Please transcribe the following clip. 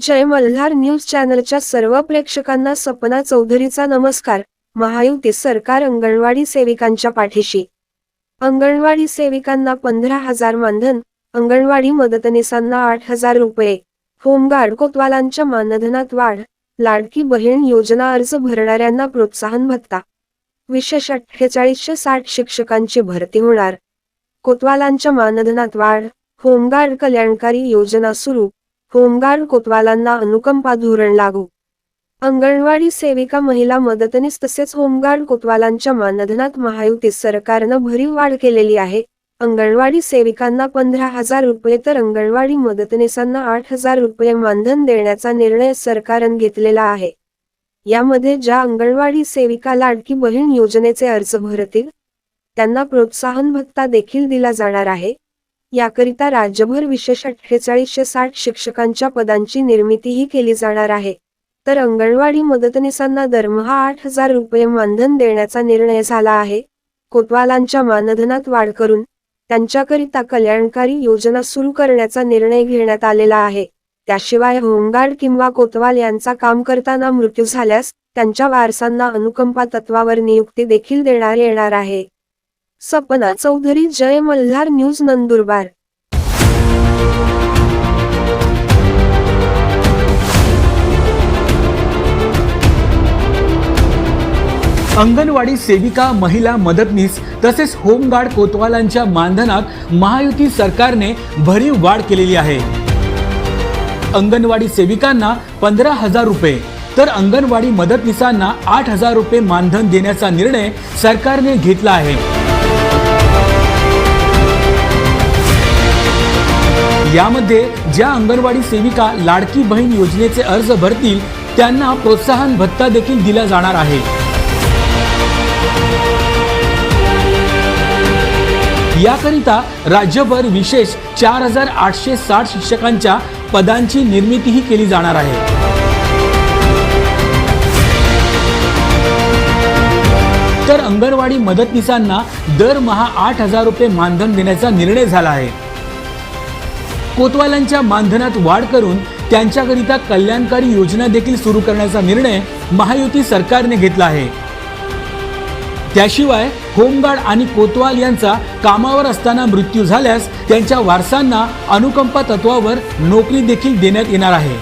जय Malhar news चॅनलच्या सर्व प्रेक्षकांना सपना चौधरीचा नमस्कार. महायुती सरकार अंगणवाडी सेविकांच्या पाठीशी. अंगणवाडी सेविकांना पंधरा हजार मानधन अंगणवाडी मदतनीसांना आठ हजार रुपये. होमगार्ड कोतवालांच्या मानधनात वाढ लाडकी बहीण योजना अर्ज भरणाऱ्यांना प्रोत्साहन भत्ता. विशेष अठ्ठेचाळीसशे साठ शिक्षकांची भरती होणार. कोतवालांच्या मानधनात वाढ होमगार्ड कल्याणकारी योजना सुरू होमगार्ड कोतवालांना अनुकंपा धोरण लागू. अंगणवाडी सेविका महिला मदतनीस तसेच होमगार्ड कोतवालांच्या मानधनात महायुतीस सरकारनं भरीव वाढ केलेली आहे. अंगणवाडी सेविकांना पंधरा हजार रुपये तर अंगणवाडी मदतनीसांना आठ हजार रुपये मानधन देण्याचा निर्णय सरकारनं घेतलेला आहे. यामध्ये ज्या अंगणवाडी सेविका लाडकी बहीण योजनेचे अर्ज भरतील त्यांना प्रोत्साहन भत्ता देखील दिला जाणार आहे. याकरिता राज्यभर विशेष अठ्ठेचाळीसशे साठ शिक्षकांच्या पदांची निर्मितीही केली जाणार आहे. तर अंगणवाडी मदतनीसांना दरमहा आठ हजार रुपये मानधन देण्याचा निर्णय झाला आहे. कोतवालांच्या मानधनात वाढ करून त्यांच्याकरिता कल्याणकारी योजना सुरू करण्याचा निर्णय घेण्यात आलेला आहे. त्याशिवाय होमगार्ड किंवा कोतवाल यांचा काम करताना मृत्यू झाल्यास त्यांच्या वारसांना अनुकंपा तत्वावर नियुक्ती देखील देण्यात येणार आहे. सपना चौधरी जय मल्हार न्यूज नंदुरबार. अंगणवाडी सेविका महिला मदतनीस तसेच होमगार्ड कोतवालांच्या मानधनात महायुती सरकारने भरीव वाढ केलेली आहे. अंगणवाडी सेविकांना पंधरा हजार रुपये तर अंगणवाडी मदतनीसांना आठ हजार रुपये मानधन देण्याचा निर्णय सरकारने घेतला आहे. यामध्ये ज्या अंगणवाडी सेविका लाडकी बहीण योजनेचे अर्ज भरतील त्यांना प्रोत्साहन भत्ता देखील दिला जाणार आहे. याकरिता राज्यभर विशेष चार हजार आठशे साठ शिक्षकांच्या पदांची निर्मितीही केली जाणार आहे. तर अंगणवाडी मदतनीसांना दरमहा आठ हजार रुपये मानधन देण्याचा निर्णय झाला आहे. कोतवालांच्या मानधनात वाढ करून त्यांच्याकरिता कल्याणकारी योजना देखील सुरू करण्याचा निर्णय महायुती सरकारने घेतला आहे. त्याशिवाय होमगार्ड आणि कोतवाल यांचा कामावर असताना मृत्यू झाल्यास त्यांच्या वारसांना अनुकंपा तत्वावर नोकरी देखील देण्यात येणार आहे.